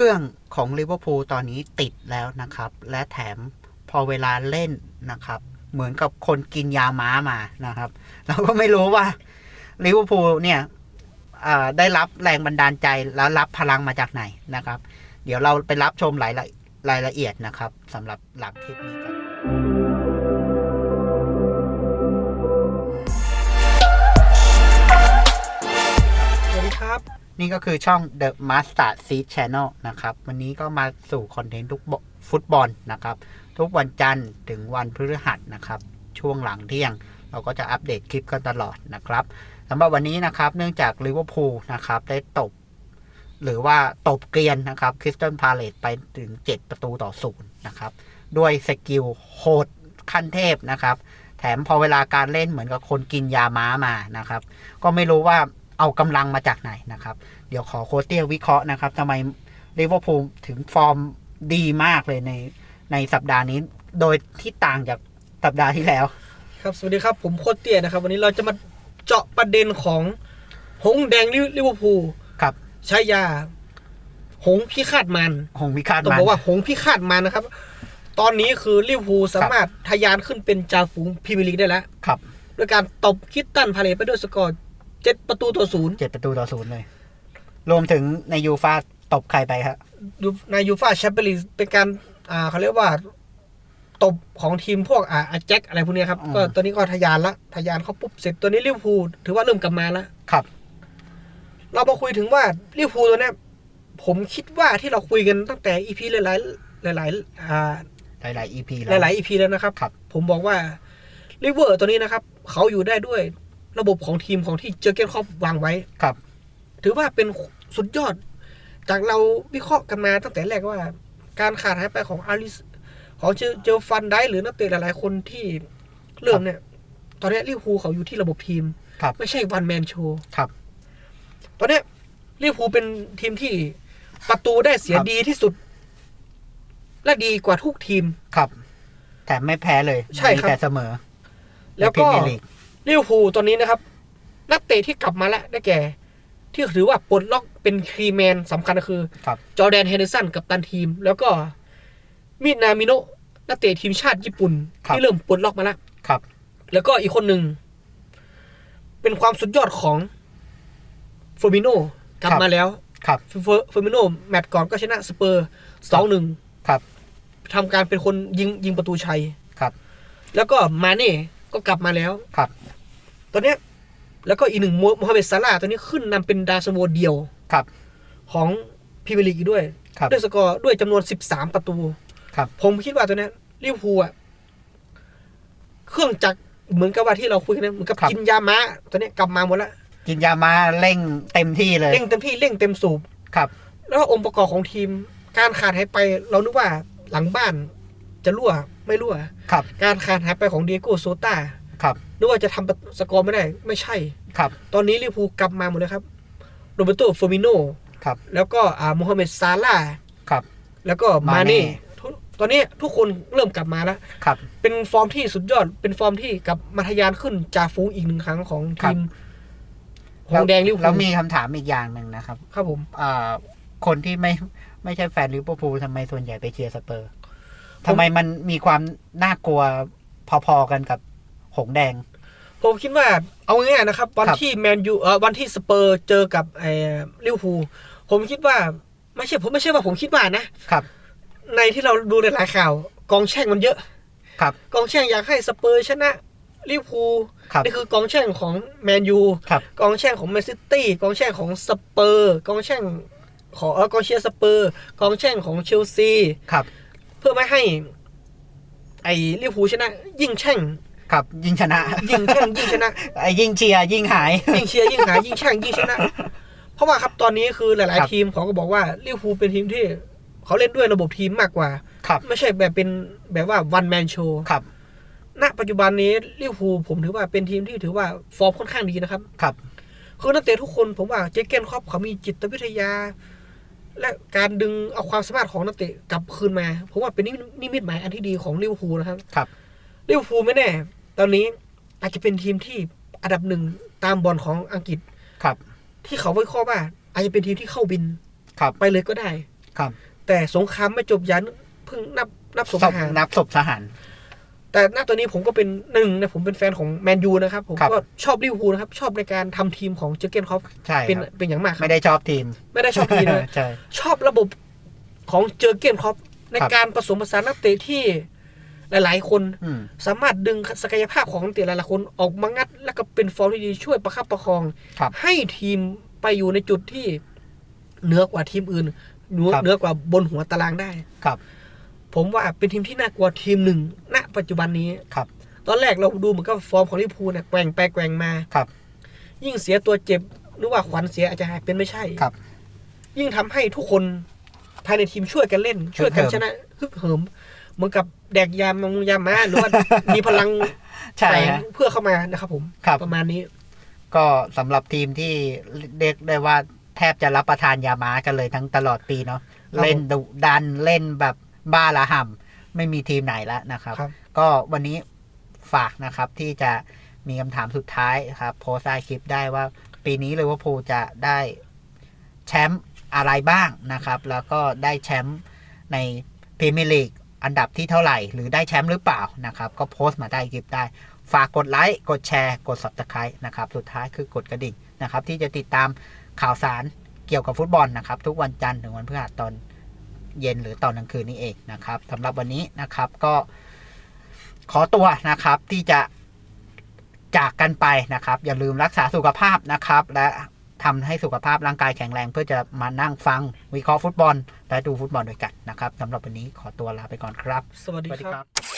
เครื่องของลิเวอร์พูลตอนนี้ติดแล้วนะครับ และแถมพอเวลาเล่นนะครับ เหมือนกับคนกินยาม้ามานะครับ เราก็ไม่รู้ว่าลิเวอร์พูลเนี่ยได้รับแรงบันดาลใจแล้วรับพลังมาจากไหนนะครับ เดี๋ยวเราไปรับชมรายละรายละเอียดนะครับสำหรับหลังคลิปนี้กันสวัสดีครับ นี่ก็คือช่อง The Master Seed Channel นะครับ วันนี้ก็มาสู่คอนเทนต์ทุกฟุตบอลนะครับ ทุกวันจันทร์ถึงวันพฤหัสนะครับ ช่วงหลังเที่ยง เราก็จะอัปเดตคลิปกันตลอดนะครับสำหรับวันนี้นะครับเนื่องจากลิเวอร์พูลนะครับได้ตบ หรือว่าตบเกรียนนะครับคริสตันพาเลตไปถึง 7 ประตูต่อศูนย์นะครับด้วยสกิลโหดขั้นเทพนะครับ แถมพอเวลาการเล่นเหมือนกับคนกินยาม้ามานะครับ ก็ไม่รู้ว่า เอากำลังมาจากไหนนะครับ เดี๋ยวขอโคชเตี้ยวิเคราะห์นะครับทำไมลิเวอร์พูลถึงฟอร์มดีมากเลยในในสัปดาห์นี้ โดยที่ต่างจากสัปดาห์ที่แล้ว ครับสวัสดีครับผมโคตรเตี้ยนะครับ วันนี้เราจะมาเจาะประเด็นของหงส์แดงลิลิเวอร์พูลครับใช้ยา หงส์พิฆาตมัน หงพิฆาตต้องมันบอกว่าหงส์พิฆาตมันนะครับ ตอนนี้คือลิเวอร์พูลสามารถทะยานขึ้นเป็นจ่าฝูงพรีเมียร์ลีกได้แล้วครับด้วยการตบคิดตันพาเลตไปด้วยสกอร์ เจ็ดประตูต่อศูนย์เจ็ดประตูต่อศูนย์เลย รวมถึงในยูฟาตบใครไปครับยูในยูฟ่าแชมเปี้ยนลีกเป็นการ อ่าเขาเรียกว่าตบของทีมพวกอ่าอาแจ็คอะไรพวกเนี้ยครับอืมก็ตัวนี้ก็ทะยานละทะยานเขาปุ๊บเสร็จตัวนี้ลิเวอร์พูลถือว่าเริ่มกลับมาแล้วครับ เรามาคุยถึงว่าลิเวอร์พูลตัวเนี้ยผมคิดว่าที่เราคุยกันตั้งแต่อีพีหลายๆหลายๆอ่าหลายๆ EP หแล้วลายๆอีพีแล้วนะครับครับ ผมบอกว่าลิเวอร์ตัวนี้นะครับ เขาอยู่ได้ด้วย ระบบของทีมของที่เจอร์เกนครอปวางไว้ครับ ถือว่าเป็นสุดยอด จากเราวิเคราะห์กันมาตั้งแต่แรกว่า การขาดหายไปของอาริสของเจอเจอฟันได้หรือนักเตะหลายๆคนที่เริ่มเนี่ย ตอนนี้ลิเวอร์พูลเขาอยู่ที่ระบบทีมครับไม่ใช่วันแมนโชว์ครับตอนเนี้ยลิเวอร์พูลเป็นทีมที่ประตูได้เสียครับดีที่สุด และดีกว่าทุกทีมครับแถมไม่แพ้เลย ใช่ครับมีแต่เสมอ แล้วก็ในพรีเมียร์ ลีกลิเวอร์พูลตอนนี้นะครับ นักเตะที่กลับมาแล้วได้แก่ ที่ถือว่าปลดล็อกเป็นครีแมนสำคัญก็คือครับจอร์แดนเฮนเดอร์สันกับตันทีม แล้วก็มินามิโนะนักเตะทีมชาติญี่ปุ่นครับที่เริ่มปลดล็อกมาแล้วครับ แล้วก็อีกคนหนึ่ง เป็นความสุดยอดของเฟอร์มิโนกลับครับมาแล้วครับเฟอร์เฟอร์มิโนแมตช์ก่อนก็ชนะสเปอร์สองหนึ่งครับทำการเป็นคนยิงยิงประตูชัยครับ แล้วก็มาเน่ก็กลับมาแล้วครับ ตอนเนี้ยแล้วก็อีกหนึ่งโมโมฮัมเหม็ดซาลาห์ตอนนี้ขึ้นนำเป็นดาวซันโวเดียวครับ ของพรีเมียร์ลีกอีกด้วยครับด้วยสกอร์ด้วยจำนวน 13 ประตูครับ ผมคิดว่าตัวเนี้ยลิเวอร์พูลอะเครื่องจักรเหมือนกับว่าที่เราคุยกันนะเหมือนกับครับกินยาม้าตัวเนี้ยกลับมาหมดแล้วกินยามาเร่งเต็มที่เลยเร่งเต็มที่เร่งเต็มสูบครับ แล้วก็องค์ประกอบของทีม การขาดหายไปเรานึกว่าหลังบ้านจะรั่วไม่รั่วครับ การขาดหายไปของเดียโก้โซตา ครับนึกว่าจะทำสกอร์ไม่ได้ไม่ใช่ครับ ตอนนี้ลิเวอร์พูลกลับมาหมดเลยครับโรเบร์โตเฟอร์มิโนครับแล้วก็อ่าโมฮัมเหม็ดซาลาห์ครับ แล้วก็มามาเน่เน่ทุกตอนนี้ทุกคนเริ่มกลับมาแล้วครับ เป็นฟอร์มที่สุดยอด เป็นฟอร์มที่กลับมาทะยานขึ้นจ่าฝูงอีกหนึ่งครั้งของทีมหงส์แดงลิเวอร์แล้วพูลมีคำถามอีกอย่างหนึ่งนะครับ ครับผมอ่าคนที่ไม่ไม่ใช่แฟนลิเวอร์พูลทำไมส่วนใหญ่ไปเชียร์สเปอร์ทำไมมันมีความน่ากลัวพอๆกันกับ หงส์แดง ผมคิดว่าเอาง่ายๆนะครับ วันครับที่แมนยูเออวันที่สเปอร์เจอกับไอ้ลิเวอร์พูลผมคิดว่าไม่ใช่ผมไม่ใช่ว่าผมคิดว่านะครับ ในที่เราดูหลายๆข่าว กองแช่งมันเยอะ ครับ กองแช่งอยากให้สเปอร์ชนะลิเวอร์พูลครับนี่คือกองแช่งของแมนยูครับกองแช่งของแมนซิตี้กองแช่งของสเปอร์กองแช่งของเออกองเชียร์สเปอร์กองแช่งของเชลซีครับ เพื่อไม่ให้ ไอ้ลิเวอร์พูลชนะ ยิ่งแช่ง ครับยิ่งชนะ ยิ่งแช่งยิ่งชนะไอ้ยิ่งเชียร์ยิ่งหาย ยิ่งเชียร์ยิ่งหายิ่งแช่งยิ่งชนะ เพราะว่าครับตอนนี้คือหลายครับๆทีมเขาก็บอกว่าลิเวอร์พูลเป็นทีมที่เขาเล่นด้วยระบบทีมมากกว่าครับไม่ใช่แบบเป็นแบบว่าวันแมนโชว์ครับณปัจจุบันนี้ลิเวอร์พูลผมถือว่าเป็นทีมที่ถือว่าฟอร์มค่อนข้างดีนะครับ ครับ คือนักเตะทุกคนผมว่าเจเกนครอปเขามีจิตวิทยา และการดึงเอาความสามารถของนักเตะกลับคืนมา ผมว่าเป็นนิมิตนิมิตหมายอันที่ดีของลิเวอร์พูลนะครับ ครับลิเวอร์พูลไม่แน่ ตอนนี้อาจจะเป็นทีมที่อันดับหนึ่งตามบอลของอังกฤษครับ ที่เขาวิเคราะห์ว่าอาจจะเป็นทีมที่เข้าบินครับไปเลยก็ได้ครับ แต่สงครามไม่จบยันเพิ่งนับนับสงศคพรามนับศพทหาร แต่ณตอนนี้ผมก็เป็นหนึ่งนะผมเป็นแฟนของแมนยูนะครับ ผมครับก็ชอบลิเวอร์พูลนะครับ ชอบในการทำทีมของเจอร์เกนครอปใช่เป็นครับเป็นอย่างมากครับไม่ได้ชอบทีม ไม่ได้ชอบทีมนะใช่ชอบระบบของเจอร์เกนครอปในครับการผสมผสานนักเตะที่ หลาย ๆ คนอืมสามารถดึงศักยภาพของนักเตะหลายๆคนออกมางัด แล้วก็เป็นฟอร์มที่ดีช่วยประคับประคองครับให้ทีมไปอยู่ในจุดที่เหนือกว่าทีมอื่นเหนือครับเหนือกว่าบนหัวตารางได้ครับ ผมว่าเป็นทีมที่น่ากลัวทีมหนึ่งณ ปัจจุบันนี้ครับ ตอนแรกเราดูเหมือนกับฟอร์มของลิเวอร์พูลเนี่ยแกว่งไปแกว่งมาครับ ยิ่งเสียตัวเจ็บหรือว่าขวัญเสียอาจจะหายเป็นไม่ใช่ครับ ยิ่งทำให้ทุกคนภายในทีมช่วยกันเล่น ช่วยกันฮึกเหิมชนะฮึกเหิม เหมือนกับแดกยามงยามาหรือว่ามีพลังใช่แฝงฮะเพื่อเข้ามานะครับผมครับประมาณนี้ ก็สำหรับทีมที่เรียกได้ว่าแทบจะรับประทานยาม้ากันเลยทั้งตลอดปีเนาะครับเล่นดุดันเล่นแบบบ้าระห่ำไม่มีทีมไหนแล้วนะครับครับ ก็วันนี้ฝากนะครับที่จะมีคำถามสุดท้ายครับ โพสต์ใต้คลิปได้ว่าปีนี้เลยว่าพูลจะได้แชมป์อะไรบ้างนะครับ แล้วก็ได้แชมป์ในพรีเมียร์ลีก อันดับที่เท่าไหร่ หรือได้แชมป์หรือเปล่านะครับ ก็โพสต์มาใต้คลิปได้ ฝากกดไลค์กดแชร์ กด subscribe นะครับสุดท้ายคือกดกระดิ่งนะครับ ที่จะติดตามข่าวสารเกี่ยวกับฟุตบอลนะครับ ทุกวันจันทร์ถึงวันพฤหัสตอนเย็นหรือตอนกลางคืนนี้เองนะครับสำหรับวันนี้นะครับก็ขอตัวนะครับที่จะจากกันไปนะครับ อย่าลืมรักษาสุขภาพนะครับและ ทำให้สุขภาพร่างกายแข็งแรง เพื่อจะมานั่งฟังวิเคราะห์ฟุตบอล และดูฟุตบอลด้วยกันนะครับสำหรับวันนี้ขอตัวลาไปก่อนครับ สวัสดีสวัสดีคครัรับบ